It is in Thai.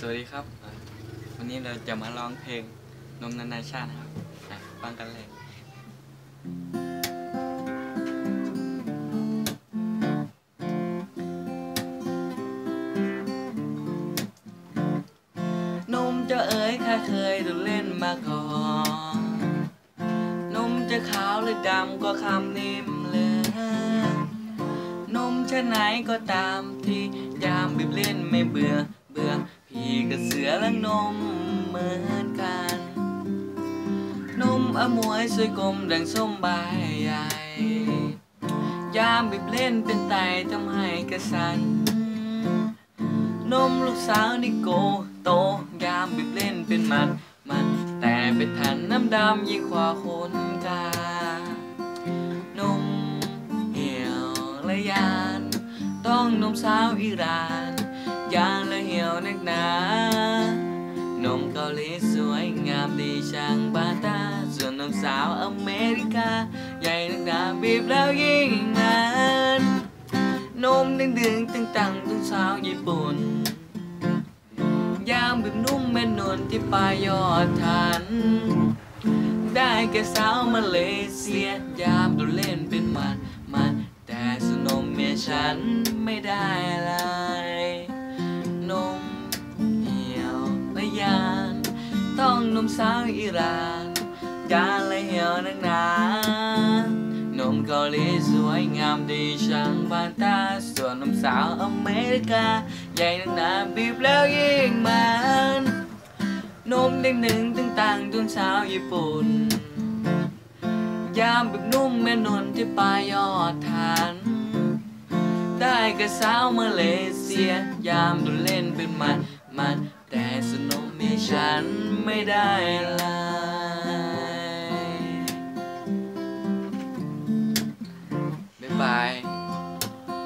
สวัสดีครับ วันนี้เราจะมาร้องเพลงนมนานาชาตินะครับฟังกันเลยนมเจะเอ๋ยข้าเคยดูเล่นมาก่อนนมจะขาวหรือดำก็คำนิ่มเลยนมชะไหนก็ตามที่ยามบีบเล่นไม่เบื่อเบื่อ พี่กับเสือและนมเหมือนกัน นมอมวยสวยกลมดังส้มใบใหญ่ ยามบีบเล่นเป็นไตทำให้กระสัน นมลูกสาวนิโกโต ยามบีบเล่นเป็นมันมันแต่เป็นทันน้ำดำยิ่งกว่าคนกานมเหี่ยวและยาน ต้องนมสาวอิราน ยานและเหี่ยวนักหนา นมเกาหลีสวยงามดีช่างบาตา ส่วนนมสาวอเมริกา ใหญ่นักหนาบีบแล้วยิ่งมันนมดึงดึงตึงตังตึงสาวญี่ปุ่นยามบีบนุ่มแม่นวลที่ปลายยอดทัน ได้แก่สาวมาเลเซีย ยามดูเล่นเป็นมันมันแต่สนมเมียฉันไม่ได้ นมสาวอิหร่านยาลเหี่ยวนักหนานมเกาหลีสวยงามดีช่างบานตาส่วนนมสาวอเมริกา ใหญ่นักหนาบีบแล้วยิ่งมันนมเด้งหนึ่งตึงตังจนสาวญี่ปุ่น ยามแบบนุ่มแม่นวลที่ปลายยอดฐานได้กับสาวมาเลเซีย ยามดูเล่นเป็นมันมัน ไม่ได้เลยบ๊ายบาย